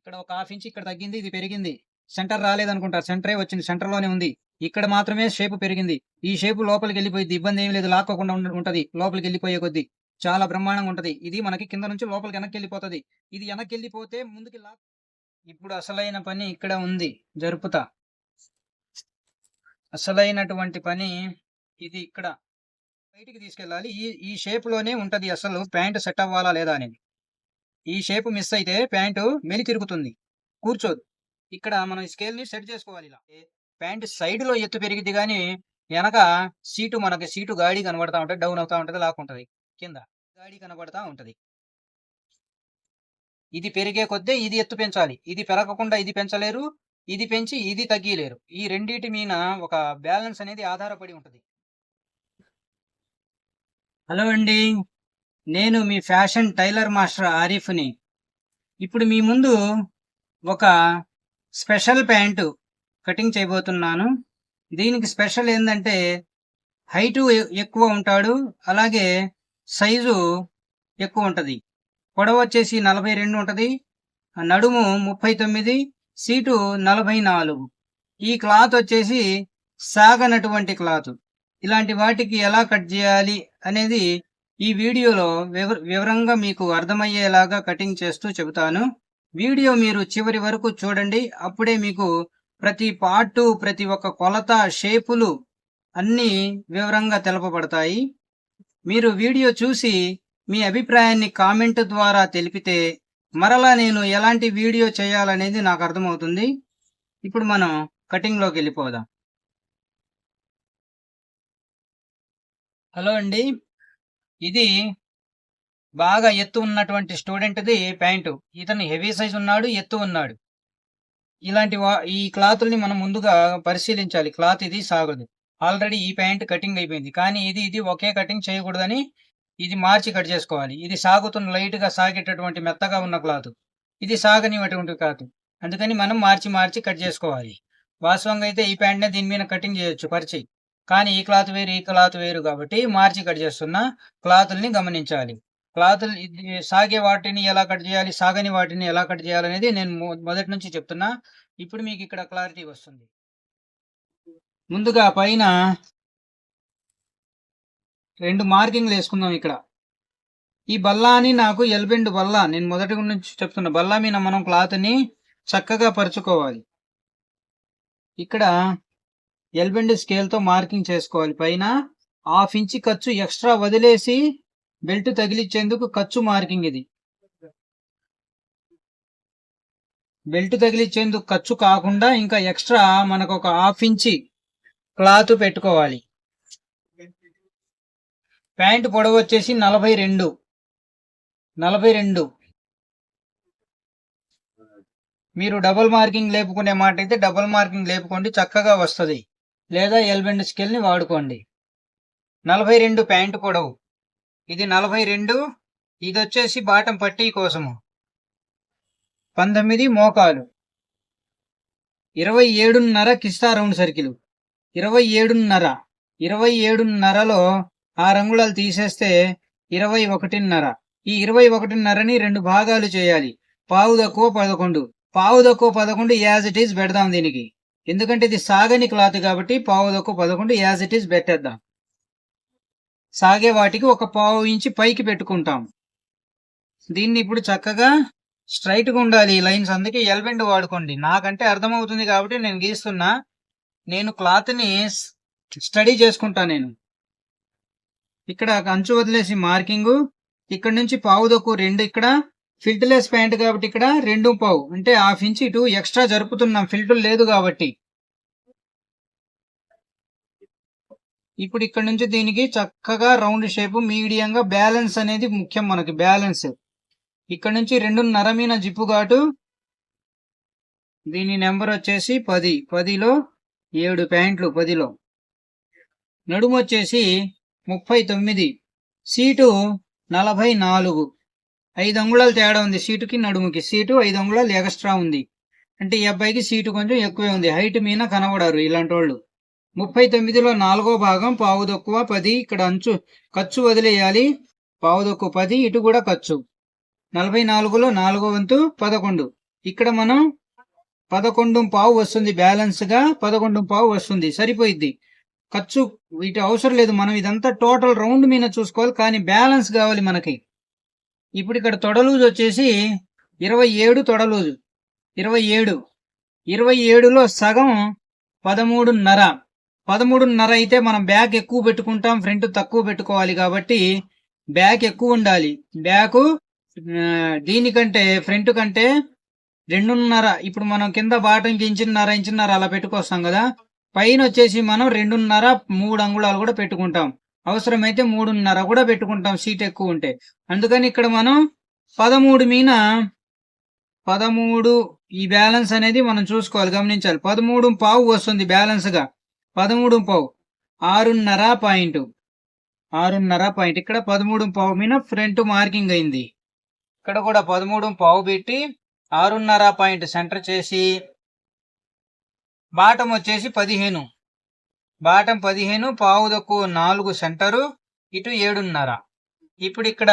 ఇక్కడ ఒక half inch ఇక్కడ తగ్గింది ఇది పెరిగింది. సెంటర్ రాలేదనుకుంటారు. సెంటరే వచ్చింది. సెంటర్లోనే ఉంది. ఇక్కడ మాత్రమే షేప్ పెరిగింది. ఈ షేప్ లోపలికి వెళ్ళిపోయింది ఇబ్బంది ఏం లేదు. లాక్కోకుండా ఉంటుంది. లోపలికి వెళ్ళిపోయే కొద్దీ చాలా బ్రహ్మాండంగా ఉంటుంది. ఇది మనకి కింద నుంచి లోపలికి వెనక్కి వెళ్ళిపోతుంది. ఇది వెనక్కి వెళ్ళిపోతే ముందుకి లాక్ ఇప్పుడు అసలైన పని ఇక్కడ ఉంది. జరుపుతా. అసలైనటువంటి పని ఇది ఇక్కడ. బయటికి తీసుకెళ్ళాలి. ఈ ఈ షేప్లోనే అసలు ప్యాంట్ సెట్ అవ్వాలా లేదా అనేది. ఈ షేప్ మిస్ అయితే ప్యాంటు మెలి తిరుగుతుంది. కూర్చోదు ఇక్కడ మనం స్కేల్ని సెట్ చేసుకోవాలి ఇలా. ప్యాంట్ సైడ్లో ఎత్తు పెరిగింది కానీ వెనక సీటు మనకి సీటు గాడి కనబడతా ఉంటుంది డౌన్ అవుతా ఉంటుంది లాక్కుంటుంది కింద గాడి కనబడతా ఉంటుంది. ఇది పెరిగే కొద్దీ ఇది ఎత్తు పెంచాలి. ఇది పెరగకుండా ఇది పెంచలేరు ఇది పెంచి ఇది తగ్గిలేరు. ఈ రెండిటి మీద ఒక బ్యాలెన్స్ అనేది ఆధారపడి ఉంటుంది. హలో అండి. నేను మీ ఫ్యాషన్ టైలర్ మాస్టర్ ఆరిఫ్ని. ఇప్పుడు మీ ముందు ఒక స్పెషల్ ప్యాంటు కటింగ్ చేయబోతున్నాను. దీనికి స్పెషల్ ఏంటంటే హైటు ఎక్కువ ఉంటాడు అలాగే సైజు ఎక్కువ ఉంటుంది. పొడవు వచ్చేసి నలభై రెండు ఉంటుంది నడుము ముప్పై తొమ్మిది సీటు నలభై నాలుగు. ఈ క్లాత్ వచ్చేసి సాగనటువంటి క్లాత్. ఇలాంటి వాటికి ఎలా కట్ చేయాలి అనేది ఈ వీడియోలో వివరంగా మీకు అర్థమయ్యేలాగా కటింగ్ చేస్తూ చెబుతాను. వీడియో మీరు చివరి వరకు చూడండి. అప్పుడే మీకు ప్రతి పార్టు ప్రతి ఒక్క కొలత షేపులు అన్నీ వివరంగా తెలపబడతాయి. మీరు వీడియో చూసి మీ అభిప్రాయాన్ని కామెంట్ ద్వారా తెలిపితే మరలా నేను ఎలాంటి వీడియో చేయాలనేది నాకు అర్థమవుతుంది. ఇప్పుడు మనం కటింగ్లోకి వెళ్ళిపోదాం. హలో అండి. ఇది బాగా ఎత్తు ఉన్నటువంటి స్టూడెంట్ది ప్యాంటు. ఇతను హెవీ సైజ్ ఉన్నాడు ఎత్తు ఉన్నాడు. ఇలాంటి వా- ఈ క్లాతుల్ని మనం ముందుగా పరిశీలించాలి. క్లాత్ ఇది సాగదు. ఆల్రెడీ ఈ ప్యాంట్ కటింగ్ అయిపోయింది. కానీ ఇది ఇది ఒకే కటింగ్ చేయకూడదని ఇది మార్చి కట్ చేసుకోవాలి. ఇది సాగుతున్న లైట్గా సాగేటటువంటి మెత్తగా ఉన్న క్లాత్. ఇది సాగనివ్వటువంటి క్లాత్. అందుకని మనం మార్చి మార్చి కట్ చేసుకోవాలి. వాస్తవంగా అయితే ఈ ప్యాంట్నే దీని మీద కటింగ్ చేయొచ్చు. పరిచి కానీ ఈ క్లాత్ వేరు ఈ క్లాత్ వేరు కాబట్టి మార్చి కట్ చేస్తున్న క్లాతుల్ని గమనించాలి. క్లాతులు సాగే వాటిని ఎలా కట్ చేయాలి సాగని వాటిని ఎలా కట్ చేయాలి అనేది నేను మొ- మొదటి నుంచి చెప్తున్నా. ఇప్పుడు మీకు ఇక్కడ క్లారిటీ వస్తుంది. ముందుగా పైన రెండు మార్కింగ్లు వేసుకుందాం ఇక్కడ. ఈ బల్లా అని నాకు ఎల్బెండ్ బల్లా నేను మొదటి నుంచి చెప్తున్నా బల్లా మీద మనం క్లాత్ని చక్కగా పరుచుకోవాలి. ఇక్కడ ఎల్బెండ్ స్కేల్తో మార్కింగ్ చేసుకోవాలి. పైన హాఫ్ ఇంచి ఖర్చు ఎక్స్ట్రా వదిలేసి బెల్ట్ తగిలిచ్చేందుకు ఖర్చు మార్కింగ్ ఇది. బెల్ట్ తగిలిచ్చేందుకు ఖర్చు కాకుండా ఇంకా ఎక్స్ట్రా మనకు ఒక హాఫ్ ఇంచి క్లాత్ పెట్టుకోవాలి. ప్యాంట్ పొడవు వచ్చేసి నలభై రెండు. నలభై రెండు. మీరు డబుల్ మార్కింగ్ లేపుకునే మాట అయితే డబుల్ మార్కింగ్ లేపుకోండి చక్కగా వస్తుంది. లేదా ఎల్బెండ్ స్కేల్ని వాడుకోండి. నలభై రెండు ప్యాంటు పొడవు. ఇది నలభై రెండు ఇది వచ్చేసి బాటం పట్టీ కోసము. పంతొమ్మిది మోకాలు. ఇరవై ఏడున్నర కిస్తా రౌండ్ సర్కిల్. ఇరవై ఏడున్నర. ఇరవై ఏడున్నరలో ఆ రంగుళాలు తీసేస్తే ఇరవై ఒకటిన్నర. ఈ ఇరవై ఒకటిన్నరని రెండు భాగాలు చేయాలి. పావు తక్కువ పదకొండు. పావు తక్కువ పదకొండు యాజ్ ఇట్ ఈజ్ పెడదాం దీనికి. ఎందుకంటే ఇది సాగని క్లాత్ కాబట్టి పావు పదకొండు యాజ్ ఇట్ ఈస్ పెట్టేద్దాం. సాగే వాటికి ఒక పావు ఇంచి పైకి పెట్టుకుంటాం. దీన్ని ఇప్పుడు చక్కగా స్ట్రైట్గా ఉండాలి ఈ లైన్స్. అందుకే ఎల్బెండ్ వాడుకోండి. నాకంటే అర్థమవుతుంది కాబట్టి నేను గీస్తున్నా. నేను క్లాత్ని స్టడీ చేసుకుంటా నేను. ఇక్కడ అంచు వదిలేసి మార్కింగు. ఇక్కడ నుంచి పావుదొక్కు రెండు ఇక్కడ. ఫిల్టర్లెస్ ప్యాంట్ కాబట్టి ఇక్కడ రెండు పావు అంటే హాఫ్ ఇంచ్ ఇటు ఎక్స్ట్రా జరుపుతున్నాం. ఫిల్టర్ లేదు కాబట్టి. ఇప్పుడు ఇక్కడ నుంచి దీనికి చక్కగా రౌండ్ షేప్ మీడియంగా బ్యాలెన్స్ అనేది ముఖ్యం మనకి బ్యాలెన్స్. ఇక్కడ నుంచి రెండున్నర మీన జిప్పు ఘాటు. దీని నెంబర్ వచ్చేసి పది పదిలో ఏడు ప్యాంట్లు పదిలో. నడుము వచ్చేసి ముప్పై తొమ్మిది సీటు నలభై నాలుగు. ఐదు అంగుళాలు తేడా ఉంది. సీటుకి నడుముకి. సీటు ఐదు అంగుళాలు ఎక్స్ట్రా ఉంది. అంటే ఈ అబ్బాయికి సీటు కొంచెం ఎక్కువే ఉంది. హైట్ మీద కనబడారు ఇలాంటి వాళ్ళు ముప్పై తొమ్మిదిలో నాలుగో భాగం పావు తక్కువ పది. ఇక్కడ అంచు ఖర్చు వదిలేయాలి. పావు తక్కువ పది ఇటు కూడా ఖర్చు. నలభై నాలుగులో నాలుగో వంతు పదకొండు. ఇక్కడ మనం పదకొండు పావు వస్తుంది బ్యాలెన్స్గా. పదకొండు పావు వస్తుంది. సరిపోయిద్ది. ఖర్చు ఇటు అవసరం లేదు. మనం ఇదంతా టోటల్ రౌండ్ మీద చూసుకోవాలి. కానీ బ్యాలెన్స్ కావాలి మనకి. ఇప్పుడు ఇక్కడ తొడలూజు వచ్చేసి ఇరవై ఏడు తొడలూజు. ఇరవై ఏడు. ఇరవై ఏడులో సగం పదమూడున్నర. పదమూడున్నర అయితే మనం బ్యాక్ ఎక్కువ పెట్టుకుంటాం ఫ్రంట్ తక్కువ పెట్టుకోవాలి కాబట్టి బ్యాక్ ఎక్కువ ఉండాలి. బ్యాక్ దీనికంటే ఫ్రంట్ కంటే రెండున్నర. ఇప్పుడు మనం కింద బాటంకి ఇంచున్నర ఇంచున్నర అలా పెట్టుకొస్తాం కదా. పైన వచ్చేసి మనం రెండున్నర మూడు అంగుళాలు కూడా పెట్టుకుంటాం. అవసరమైతే మూడున్నర కూడా పెట్టుకుంటాం సీట్ ఎక్కువ ఉంటే. అందుకని ఇక్కడ మనం పదమూడు మీన? పదమూడు ఈ బ్యాలెన్స్ అనేది మనం చూసుకోవాలి గమనించాలి. పదమూడు పావు వస్తుంది బ్యాలెన్స్గా. పదమూడు పావు. ఆరున్నర పాయింట్. ఆరున్నర పాయింట్. ఇక్కడ పదమూడు పావు మీద ఫ్రంట్ మార్కింగ్ అయింది. ఇక్కడ కూడా పదమూడు పావు పెట్టి ఆరున్నర పాయింట్ సెంటర్ చేసి బాటం వచ్చేసి పదిహేను. బాటం పదిహేను పావుదకు నాలుగు సెంటరు ఇటు ఏడున్నర. ఇప్పుడు ఇక్కడ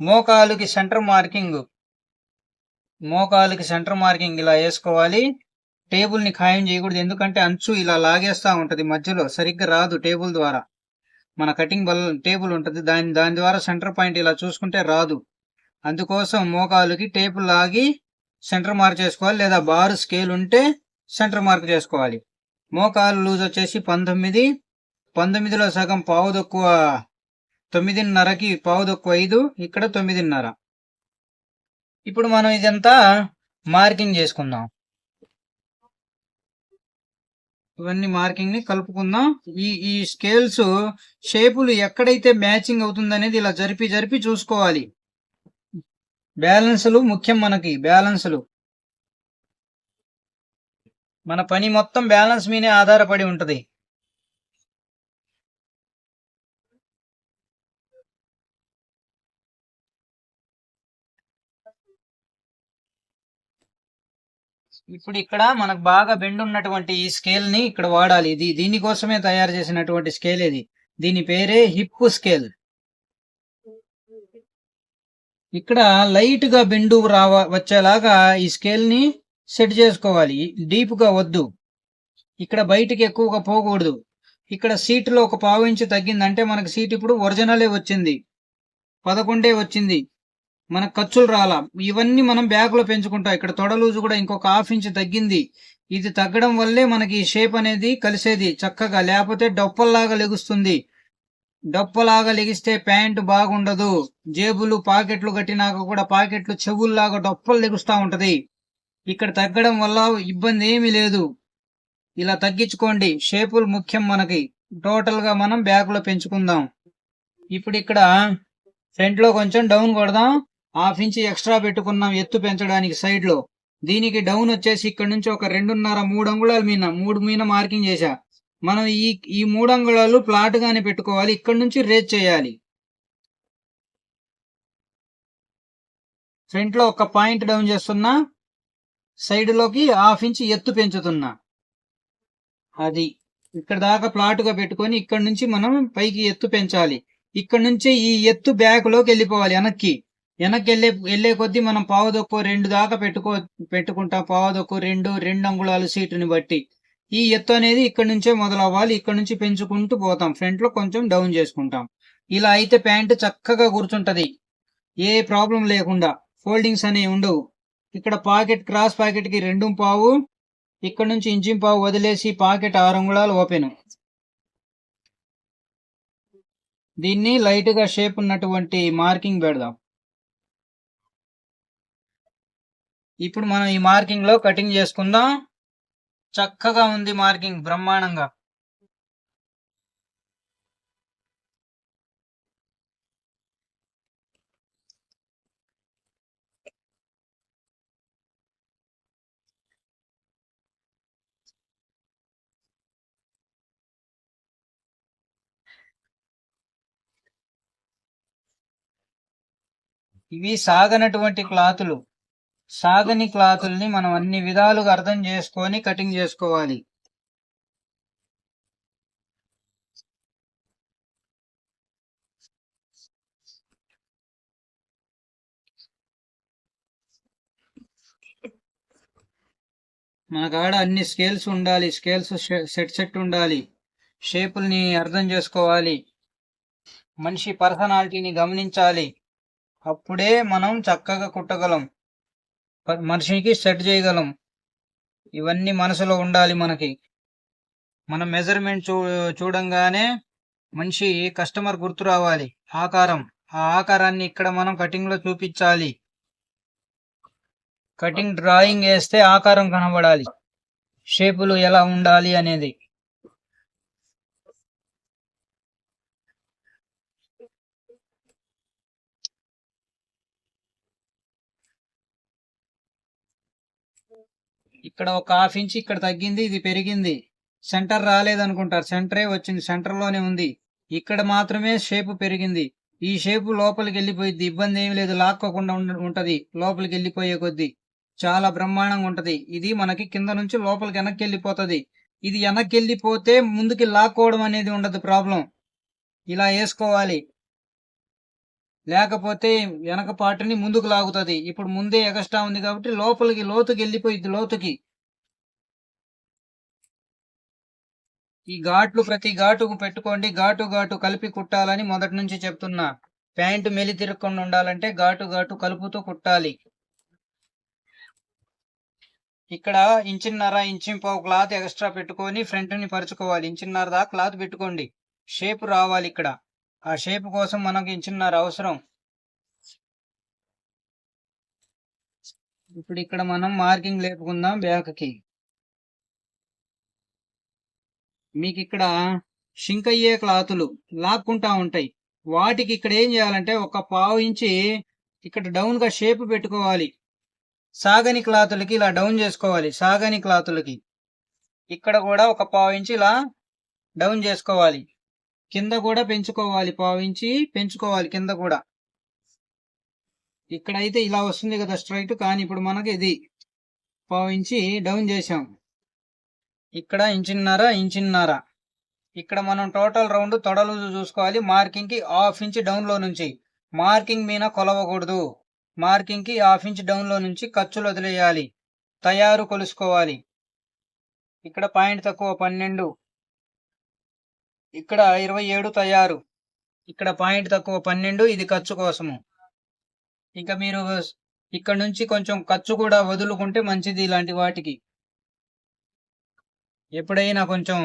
మోకాలుకి సెంటర్ మార్కింగ్. మోకాలుకి సెంటర్ మార్కింగ్ ఇలా వేసుకోవాలి. టేబుల్ని ఖాయం చేయకూడదు ఎందుకంటే అంచు ఇలా లాగేస్తూ ఉంటుంది మధ్యలో సరిగ్గా రాదు టేబుల్ ద్వారా. మన కటింగ్ బల్ టేబుల్ ఉంటుంది దాని దాని ద్వారా సెంటర్ పాయింట్ ఇలా చూసుకుంటే రాదు. అందుకోసం మోకాలుకి టేబుల్ లాగి సెంటర్ మార్క్ చేసుకోవాలి లేదా బారు స్కేల్ ఉంటే సెంటర్ మార్క్ చేసుకోవాలి. మోకాలు లూజ్ వచ్చేసి పంతొమ్మిది. పంతొమ్మిదిలో సగం పావు తక్కువ తొమ్మిదిన్నరకి పావు తక్కువ ఐదు ఇక్కడ తొమ్మిదిన్నర. ఇప్పుడు మనం ఇదంతా మార్కింగ్ చేసుకుందాం. ఇవన్నీ మార్కింగ్ని కలుపుకుందాం. ఈ ఈ స్కేల్స్ షేపులు ఎక్కడైతే మ్యాచింగ్ అవుతుంది అనేది ఇలా జరిపి జరిపి చూసుకోవాలి. బ్యాలెన్సులు ముఖ్యం మనకి బ్యాలెన్సులు. మన పని మొత్తం బ్యాలెన్స్ మీదే ఆధారపడి ఉంటుంది. ఇప్పుడు ఇక్కడ మనకు బాగా బెండ్ ఉన్నటువంటి ఈ స్కేల్ని ఇక్కడ వాడాలి. ఇది దీనికోసమే తయారు చేసినటువంటి స్కేల్ ఇది. దీని పేరే హిప్ స్కేల్ ఇక్కడ లైట్గా బెండు రావ వచ్చేలాగా ఈ స్కేల్ని సెట్ చేసుకోవాలి. డీప్గా వద్దు. ఇక్కడ బయటికి ఎక్కువగా పోకూడదు. ఇక్కడ సీట్లో ఒక పావు ఇంచు తగ్గిందంటే మనకి సీట్ ఇప్పుడు ఒరిజినలే వచ్చింది. పదకొండే వచ్చింది. మన ఖర్చులు రాలా. ఇవన్నీ మనం బ్యాగ్లో పెంచుకుంటాం. ఇక్కడ తొడలూజు కూడా ఇంకొక హాఫ్ ఇంచ్ తగ్గింది. ఇది తగ్గడం వల్లే మనకి షేప్ అనేది కలిసేది చక్కగా. లేకపోతే డొప్పల్లాగా లెగుస్తుంది. డొప్పలాగా లెగిస్తే ప్యాంటు బాగుండదు. జేబులు పాకెట్లు కట్టినాక కూడా పాకెట్లు చెవుల్లాగా డొప్పలు లెగుస్తూ ఉంటది. ఇక్కడ తగ్గడం వల్ల ఇబ్బంది ఏమీ లేదు. ఇలా తగ్గించుకోండి. షేపులు ముఖ్యం మనకి. టోటల్గా మనం బ్యాక్లో పెంచుకుందాం. ఇప్పుడు ఇక్కడ ఫ్రంట్లో కొంచెం డౌన్ కొడదాం. హాఫ్ ఇంచ్ ఎక్స్ట్రా పెట్టుకున్నాం ఎత్తు పెంచడానికి సైడ్లో దీనికి డౌన్ వచ్చేసి ఇక్కడ నుంచి ఒక రెండున్నర మూడు అంగుళాల మీన. మూడు మీన మార్కింగ్ చేశా. మనం ఈ ఈ మూడు అంగుళాలు ప్లాట్ గానే పెట్టుకోవాలి. ఇక్కడ నుంచి రేజ్ చేయాలి. ఫ్రంట్లో ఒక పాయింట్ డౌన్ చేస్తున్నా. సైడ్లోకి హాఫ్ ఇంచ్ ఎత్తు పెంచుతున్నా. అది ఇక్కడ దాకా ప్లాట్గా పెట్టుకొని ఇక్కడ నుంచి మనం పైకి ఎత్తు పెంచాలి. ఇక్కడ నుంచి ఈ ఎత్తు బ్యాక్లోకి వెళ్ళిపోవాలి వెనక్కి. వెనక్కి వెళ్ళే వెళ్ళే కొద్దీ మనం పావుదొక్కు రెండు దాకా పెట్టుకో పెట్టుకుంటాం. పావుదొక్కు రెండు రెండు అంగుళాలు సీటుని బట్టి. ఈ ఎత్తు అనేది ఇక్కడ నుంచే మొదలవ్వాలి. ఇక్కడ నుంచి పెంచుకుంటూ పోతాం. ఫ్రంట్లో కొంచెం డౌన్ చేసుకుంటాం. ఇలా అయితే ప్యాంటు చక్కగా కూర్చుంటది ఏ ప్రాబ్లం లేకుండా. ఫోల్డింగ్స్ అనేవి ఉండవు. ఇక్కడ పాకెట్ క్రాస్ ప్యాకెట్కి రెండు పావు ఇక్కడ నుంచి ఇంజిన్ పావు వదిలేసి పాకెట్ ఆరు అంగుళాలు ఓపెన్. దీన్ని లైట్గా షేప్ ఉన్నటువంటి మార్కింగ్ పెడదాం. ఇప్పుడు మనం ఈ మార్కింగ్లో కటింగ్ చేసుకుందాం. చక్కగా ఉంది మార్కింగ్ బ్రహ్మాండంగా. ఇవి సాగనటువంటి క్లాతులు. సాగని క్లాతుల్ని మనం అన్ని విధాలుగా అర్థం చేసుకొని కటింగ్ చేసుకోవాలి. మన కాడ అన్ని స్కేల్స్ ఉండాలి. స్కేల్స్ సెట్ సెట్ ఉండాలి. షేపుల్ని అర్థం చేసుకోవాలి. మనిషి పర్సనాలిటీని గమనించాలి. అప్పుడే మనం చక్కగా కుట్టగలం. మనిషికి సెట్ చేయగలం. ఇవన్నీ మనసులో ఉండాలి మనకి. మన మెజర్మెంట్ చూ చూడంగానే మనిషి కస్టమర్ గుర్తు రావాలి. ఆకారం. ఆ ఆకారాన్ని ఇక్కడ మనం కటింగ్లో చూపించాలి. కటింగ్ డ్రాయింగ్ వేస్తే ఆకారం కనబడాలి. షేపులు ఎలా ఉండాలి అనేది. ఇక్కడ ఒక హాఫ్ ఇంచ్ ఇక్కడ తగ్గింది ఇది పెరిగింది. సెంటర్ రాలేదనుకుంటారు. సెంటరే వచ్చింది. సెంటర్లోనే ఉంది. ఇక్కడ మాత్రమే షేపు పెరిగింది. ఈ షేపు లోపలికి వెళ్ళిపోయింది ఇబ్బంది ఏమి లేదు. లాక్కోకుండా ఉంటుంది ఉంటది. లోపలికి వెళ్ళిపోయే కొద్దీ చాలా బ్రహ్మాండంగా ఉంటది. ఇది మనకి కింద నుంచి లోపలికి వెనక్కి వెళ్ళిపోతుంది. ఇది వెనక్కి వెళ్ళిపోతే ముందుకి లాక్కోవడం అనేది ఉండదు ప్రాబ్లం. ఇలా వేసుకోవాలి. లేకపోతే వెనక పాటని ముందుకు లాగుతుంది. ఇప్పుడు ముందే ఎగస్ట్రా ఉంది కాబట్టి లోపలికి లోతుకి వెళ్ళిపోయింది లోతుకి ఈ ఘాట్లు ప్రతి ఘాటుకు పెట్టుకోండి ఘాటు ఘాటు కలిపి కుట్టాలని మొదటి నుంచి చెప్తున్నా. ప్యాంటు మెలి తిరగకుండా ఉండాలంటే ఘాటు ఘాటు కలుపుతూ కుట్టాలి. ఇక్కడ ఇంచిన్నర ఇంచింపావు క్లాత్ ఎక్స్ట్రా పెట్టుకొని ఫ్రంట్ని పరుచుకోవాలి. ఇంచిన్నర దాకా క్లాత్ పెట్టుకోండి. షేప్ రావాలి ఇక్కడ. ఆ షేప్ కోసం మనకు ఇంచిన్నర అవసరం. ఇప్పుడు ఇక్కడ మనం మార్కింగ్ లేపుకుందాం బ్యాక్కి. మీకు ఇక్కడ షింక్ అయ్యే క్లాతులు లాక్కుంటా ఉంటాయి. వాటికి ఇక్కడ ఏం చేయాలంటే ఒక పావు ఇంచి ఇక్కడ డౌన్గా షేప్ పెట్టుకోవాలి. సాగని క్లాతులకి ఇలా డౌన్ చేసుకోవాలి సాగని క్లాతులకి. ఇక్కడ కూడా ఒక పావు ఇంచి ఇలా డౌన్ చేసుకోవాలి. కింద కూడా పెంచుకోవాలి పావు ఇంచి పెంచుకోవాలి కింద కూడా. ఇక్కడ అయితే ఇలా వస్తుంది కదా స్ట్రైట్ కానీ ఇప్పుడు మనకి ఇది పావు ఇంచి డౌన్ చేసాం ఇక్కడ ఇంచిన్నర ఇంచిన్నర. ఇక్కడ మనం టోటల్ రౌండ్ తొడలు చూసుకోవాలి. మార్కింగ్కి హాఫ్ ఇంచ్ డౌన్లో నుంచి. మార్కింగ్ మీద కొలవకూడదు. మార్కింగ్కి హాఫ్ ఇంచ్ డౌన్లో నుంచి ఖర్చులు వదిలేయాలి. తయారు కొలుసుకోవాలి. ఇక్కడ పాయింట్ తక్కువ పన్నెండు. ఇక్కడ ఇరవై ఏడు తయారు. ఇక్కడ పాయింట్ తక్కువ పన్నెండు. ఇది ఖర్చు కోసము. ఇంకా మీరు ఇక్కడ నుంచి కొంచెం ఖర్చు కూడా వదులుకుంటే మంచిది ఇలాంటి వాటికి. ఎప్పుడైనా కొంచెం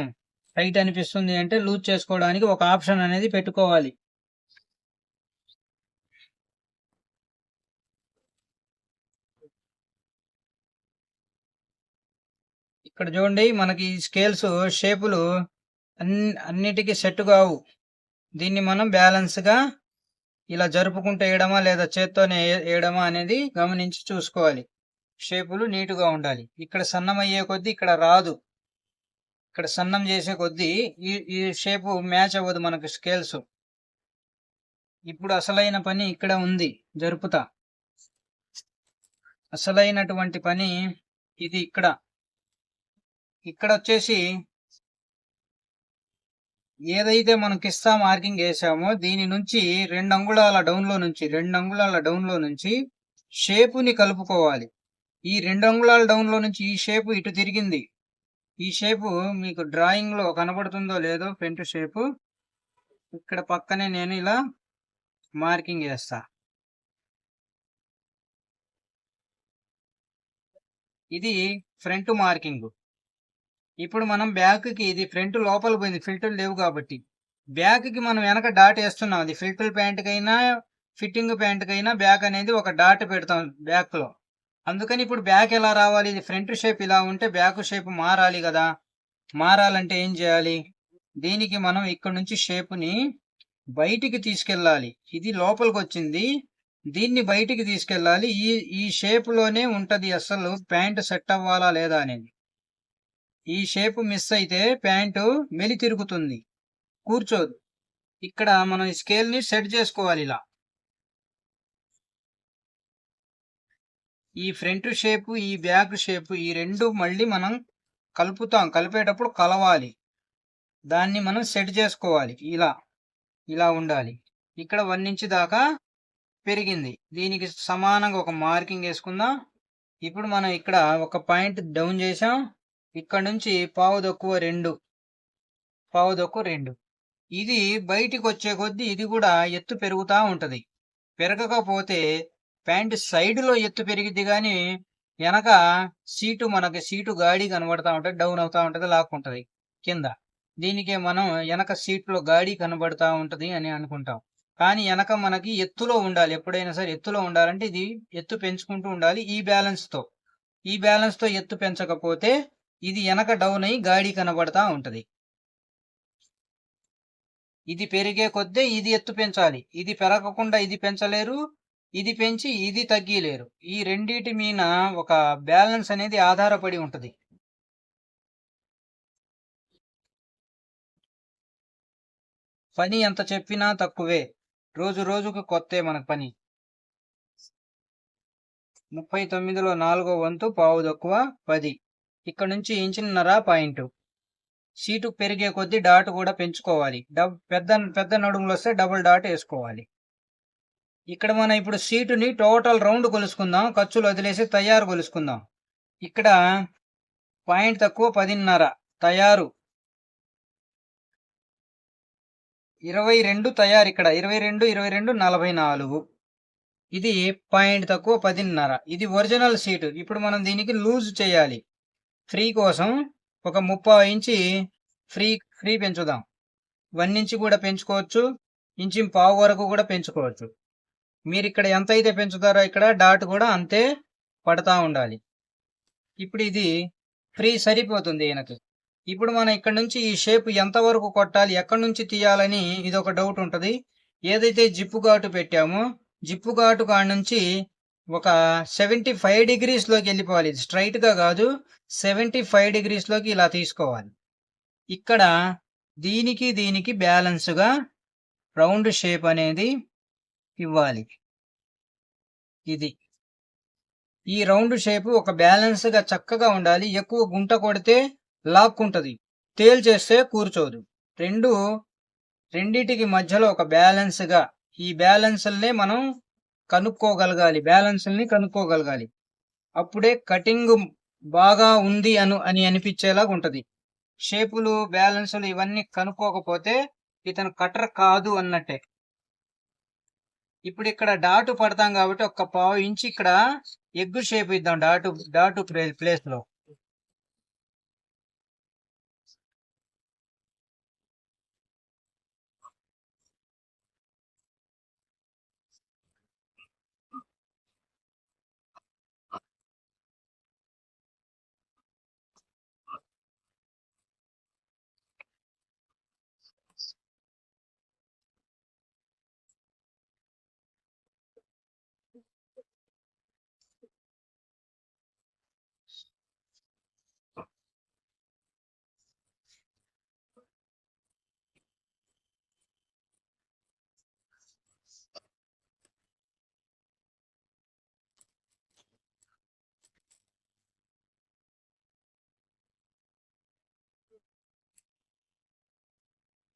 టైట్ అనిపిస్తుంది అంటే లూజ్ చేసుకోవడానికి ఒక ఆప్షన్ అనేది పెట్టుకోవాలి. ఇక్కడ చూడండి మనకి స్కేల్స్ షేపులు అన్ని అన్నిటికీ సెట్ కావు. దీన్ని మనం బ్యాలెన్స్గా ఇలా జరుపుకుంటూ వేయడమా లేదా చేత్తోనే వేయడమా అనేది గమనించి చూసుకోవాలి. షేపులు నీటుగా ఉండాలి. ఇక్కడ సన్నం అయ్యే కొద్దీ ఇక్కడ రాదు. ఇక్కడ సన్నం చేసే కొద్దీ ఈ ఈ షేపు మ్యాచ్ అవ్వదు మనకు స్కేల్స్ ఇప్పుడు అసలైన పని ఇక్కడ ఉంది జరుపుతా. అసలైనటువంటి పని ఇది ఇక్కడ. ఇక్కడ వచ్చేసి ఏదైతే మనం కిస్తా మార్కింగ్ వేసామో దీని నుంచి రెండు అంగుళాల డౌన్లో నుంచి రెండు అంగుళాల డౌన్లో నుంచి షేపుని కలుపుకోవాలి. ఈ రెండు అంగుళాల డౌన్లో నుంచి ఈ షేపు ఇటు తిరిగింది. ఈ షేపు మీకు డ్రాయింగ్లో కనబడుతుందో లేదో ఫ్రంట్ షేపు. ఇక్కడ పక్కనే నేను ఇలా మార్కింగ్ చేస్తా. ఇది ఫ్రంట్ మార్కింగ్. ఇప్పుడు మనం బ్యాక్కి ఇది ఫ్రంట్ లోపల పోయింది ఫిల్టర్ లేవు కాబట్టి. బ్యాక్కి మనం వెనక డాట్ వేస్తున్నాం అది ఫిల్టర్ ప్యాంట్కి అయినా ఫిట్టింగ్ ప్యాంట్కి అయినా బ్యాక్ అనేది ఒక డాట్ పెడతాం బ్యాక్లో. అందుకని ఇప్పుడు బ్యాక్ ఎలా రావాలి? ఇది ఫ్రంట్ షేప్ ఇలా ఉంటే బ్యాక్ షేప్ మారాలి కదా. మారాలంటే ఏం చేయాలి? దీనికి మనం ఇక్కడ నుంచి షేప్ని బయటికి తీసుకెళ్ళాలి. ఇది లోపలికి వచ్చింది. దీన్ని బయటికి తీసుకెళ్ళాలి. ఈ ఈ షేప్లోనే ఉంటుంది అసలు ప్యాంట్ సెట్ అవ్వాలా లేదా అనేది. ఈ షేప్ మిస్ అయితే ప్యాంటు మెలి తిరుగుతుంది కూర్చోదు. ఇక్కడ మనం ఈ స్కేల్ని సెట్ చేసుకోవాలి ఇలా. ఈ ఫ్రంట్ షేప్ ఈ బ్యాక్ షేప్ ఈ రెండు మళ్ళీ మనం కలుపుతాం. కలిపేటప్పుడు కలవాలి. దాన్ని మనం సెట్ చేసుకోవాలి. ఇలా ఇలా ఉండాలి. ఇక్కడ వన్ ఇంచ్ దాకా పెరిగింది. దీనికి సమానంగా ఒక మార్కింగ్ వేసుకుందాం. ఇప్పుడు మనం ఇక్కడ ఒక పాయింట్ డౌన్ చేసాం ఇక్కడ నుంచి పావు తక్కువ రెండు. పావు తక్కువ రెండు. ఇది బయటికి వచ్చే కొద్దీ ఇది కూడా ఎత్తు పెరుగుతూ ఉంటుంది. పెరగకపోతే ప్యాంట్ సైడ్లో ఎత్తు పెరిగిద్ది కానీ వెనక సీటు మనకి సీటు గాడి కనబడతా ఉంటుంది డౌన్ అవుతా ఉంటుంది లాక్కుంటుంది కింద. దీనికే మనం వెనక సీట్లో గాడి కనబడతా ఉంటుంది అని అనుకుంటాం. కానీ వెనక మనకి ఎత్తులో ఉండాలి ఎప్పుడైనా సరే ఎత్తులో ఉండాలంటే ఇది ఎత్తు పెంచుకుంటూ ఉండాలి ఈ బ్యాలెన్స్తో. ఈ బ్యాలెన్స్తో ఎత్తు పెంచకపోతే ఇది వెనక డౌన్ అయ్యి గాడి కనబడతా ఉంటుంది. ఇది పెరిగే కొద్దీ ఇది ఎత్తు పెంచాలి. ఇది పెరగకుండా ఇది పెంచలేరు ఇది పెంచి ఇది తగ్గిలేరు. ఈ రెండిటి మీద ఒక బ్యాలెన్స్ అనేది ఆధారపడి ఉంటుంది. పని ఎంత చెప్పినా తక్కువే. రోజు రోజుకు కొత్తే మనకు పని. ముప్పై తొమ్మిదిలో నాలుగో వంతు పావు తక్కువ పది. ఇక్కడ నుంచి ఇంచిన్నర పాయింట్. సీటు పెరిగే కొద్దీ డాట్ కూడా పెంచుకోవాలి. డబ్ పెద్ద పెద్ద నడుములు వస్తే డబుల్ డాట్ వేసుకోవాలి. ఇక్కడ మనం ఇప్పుడు సీటుని టోటల్ రౌండ్ కొలుసుకుందాం. ఖర్చులు వదిలేసి తయారు కొలుసుకుందాం. ఇక్కడ పాయింట్ తక్కువ పదిన్నర. తయారు. ఇరవై రెండు తయారు ఇక్కడ. ఇరవై రెండు ఇరవై రెండు నలభై నాలుగు. ఇది పాయింట్ తక్కువ పదిన్నర. ఇది ఒరిజినల్ సీటు. ఇప్పుడు మనం దీనికి లూజ్ చేయాలి. ఫ్రీ కోసం ఒక ముప్పై ఇంచి ఫ్రీ ఫ్రీ పెంచుదాం. వన్ ఇంచి కూడా పెంచుకోవచ్చు. ఇంచి పావు వరకు కూడా పెంచుకోవచ్చు. మీరు ఇక్కడ ఎంత అయితే పెంచుతారో ఇక్కడ డాట్ కూడా అంతే పడతా ఉండాలి. ఇప్పుడు ఇది ఫ్రీ సరిపోతుంది ఈయనకి. ఇప్పుడు మనం ఇక్కడ నుంచి ఈ షేప్ ఎంత వరకు కొట్టాలి ఎక్కడి నుంచి తీయాలని ఇది ఒక డౌట్ ఉంటుంది. ఏదైతే జిప్పు ఘాటు పెట్టామో జిప్పు ఘాటు కాడ నుంచి ఒక సెవెంటీ ఫైవ్ డిగ్రీస్లోకి వెళ్ళిపోవాలి. స్ట్రైట్గా కాదు సెవెంటీ ఫైవ్ డిగ్రీస్లోకి ఇలా తీసుకోవాలి. ఇక్కడ దీనికి దీనికి బ్యాలెన్స్గా రౌండ్ షేప్ అనేది ఇవ్వాలి. ఇది. ఈ రౌండ్ షేప్ ఒక బ్యాలెన్స్గా చక్కగా ఉండాలి. ఎక్కువ గుంట కొడితే లాక్కుంటుంది. తేల్చేస్తే కూర్చోదు. రెండు రెండిటికి మధ్యలో ఒక బ్యాలెన్స్గా ఈ బ్యాలెన్స్లనే మనం కనుక్కోగలగాలి. బ్యాలెన్స్ని కనుక్కోగలగాలి. అప్పుడే కటింగ్ బాగా ఉంది అను అని అనిపించేలాగా ఉంటుంది. షేపులు బ్యాలెన్స్లు ఇవన్నీ కనుక్కోకపోతే ఇతను కటర్ కాదు అన్నట్టే. ఇప్పుడు ఇక్కడ డాటు పడతాం కాబట్టి ఒక పావు ఇంచ్ ఇక్కడ ఎగ్గు షేప్ ఇద్దాం డాటు డాటు ప్లేస్లో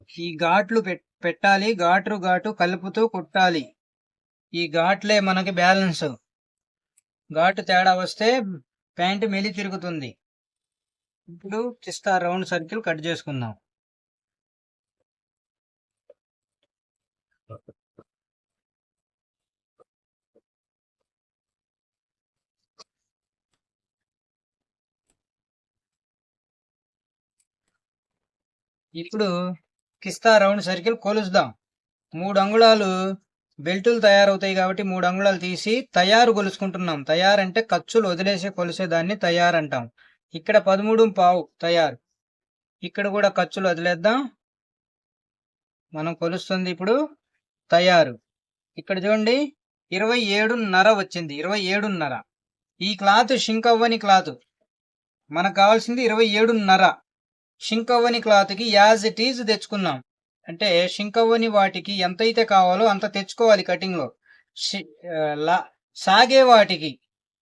ఈ ఘాట్లు పెట్టాలి ఘాటు ఘాటు కలుపుతూ కుట్టాలి. ఈ ఘాట్లే మనకి బ్యాలెన్స్. ఘాటు తేడా వస్తే ప్యాంట్ మెలి తిరుగుతుంది. ఇప్పుడు చిస్తా రౌండ్ సర్కిల్ కట్ చేసుకుందాం. ఇప్పుడు కిస్తా రౌండ్ సర్కిల్ కొలుస్తాం. మూడు అంగుళాలు బెల్టులు తయారవుతాయి కాబట్టి మూడు అంగుళాలు తీసి తయారు కొలుసుకుంటున్నాం. తయారంటే ఖర్చులు వదిలేసి కొలిసేదాన్ని తయారంటాం ఇక్కడ పదమూడు పావు తయారు. ఇక్కడ కూడా ఖర్చులు వదిలేద్దాం. మనం కొలుస్తుంది ఇప్పుడు తయారు. ఇక్కడ చూడండి ఇరవై ఏడున్నర వచ్చింది. ఇరవై ఏడున్నర. ఈ క్లాత్ షింక్ అవ్వని క్లాత్. మనకు కావాల్సింది ఇరవై ఏడున్నర. శింకవ్వని క్లాత్కి యాజ్ ఇట్ ఈజ్ తెచ్చుకున్నాం. అంటే శింకవ్వని వాటికి ఎంతైతే కావాలో అంత తెచ్చుకోవాలి కటింగ్లో. సాగే వాటికి.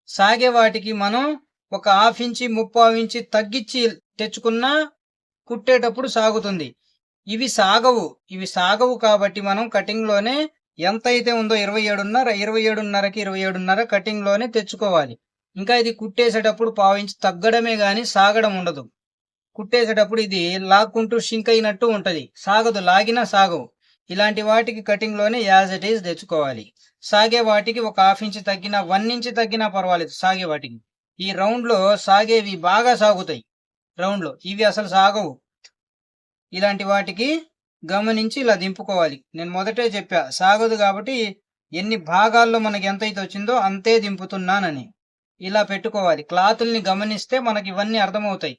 సాగే వాటికి మనం ఒక హాఫ్ ఇంచి ముప్పావు ఇంచి తగ్గించి తెచ్చుకున్నా కుట్టేటప్పుడు సాగుతుంది. ఇవి సాగవు. ఇవి సాగవు కాబట్టి మనం కటింగ్లోనే ఎంత అయితే ఉందో ఇరవై ఏడున్నర ఇరవై ఏడున్నరకి ఇరవై ఏడున్నర కటింగ్లోనే తెచ్చుకోవాలి. ఇంకా ఇది కుట్టేసేటప్పుడు పావించి తగ్గడమే కానీ సాగడం ఉండదు. కుట్టేసేటప్పుడు ఇది లాక్కుంటూ షింక్ అయినట్టు ఉంటుంది. సాగదు లాగినా సాగవు. ఇలాంటి వాటికి కటింగ్లోనే యాజ్ ఇట్ ఈస్ తెచ్చుకోవాలి. సాగే వాటికి ఒక హాఫ్ ఇంచ్ తగ్గినా వన్ ఇంచ్ తగ్గినా పర్వాలేదు సాగే వాటికి. ఈ రౌండ్లో సాగేవి బాగా సాగుతాయి. రౌండ్లో ఇవి అసలు సాగవు. ఇలాంటి వాటికి గమనించి ఇలా దింపుకోవాలి. నేను మొదటే చెప్పా సాగదు కాబట్టి ఎన్ని భాగాల్లో మనకి ఎంత అయితే వచ్చిందో అంతే దింపుతున్నానని. ఇలా పెట్టుకోవాలి. క్లాతుల్ని గమనిస్తే మనకి ఇవన్నీ అర్థమవుతాయి.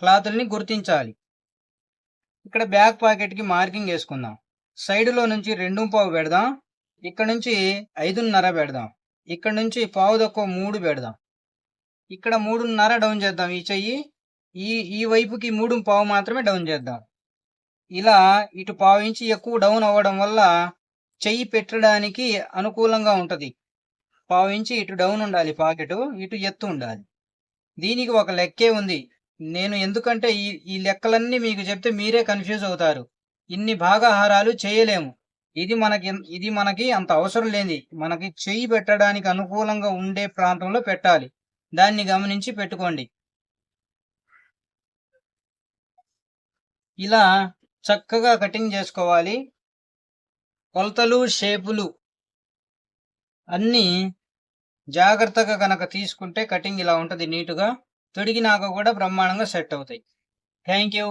క్లాతుల్ని గుర్తించాలి. ఇక్కడ బ్యాక్ పాకెట్కి మార్కింగ్ వేసుకుందాం. సైడ్లో నుంచి రెండు పావు పెడదాం. ఇక్కడ నుంచి ఐదున్నర పెడదాం. ఇక్కడ నుంచి పావు తక్కువ మూడు పెడదాం. ఇక్కడ మూడున్నర డౌన్ చేద్దాం ఈ చెయ్యి. ఈ ఈ వైపుకి మూడు పావు మాత్రమే డౌన్ చేద్దాం. ఇలా ఇటు పావు ఇంచి ఎక్కువ డౌన్ అవ్వడం వల్ల చెయ్యి పెట్టడానికి అనుకూలంగా ఉంటుంది. పావు ఇంచి ఇటు డౌన్ ఉండాలి పాకెట్ ఇటు ఎత్తు ఉండాలి. దీనికి ఒక లెక్కే ఉంది. నేను ఎందుకంటే ఈ ఈ లెక్కలన్నీ మీకు చెప్తే మీరే కన్ఫ్యూజ్ అవుతారు. ఇన్ని భాగాహారాలు చేయలేము. ఇది మనకి ఇది మనకి అంత అవసరం లేని మనకి చెయ్యి పెట్టడానికి అనుకూలంగా ఉండే ప్రాంతంలో పెట్టాలి. దాన్ని గమనించి పెట్టుకోండి. ఇలా చక్కగా కటింగ్ చేసుకోవాలి. కొలతలు షేపులు అన్నీ జాగ్రత్తగా కనుక తీసుకుంటే కటింగ్ ఇలా ఉంటుంది నీటుగా. తొడిగినాక కూడా బ్రహ్మాండంగా సెట్ అవుతాయి. Thank you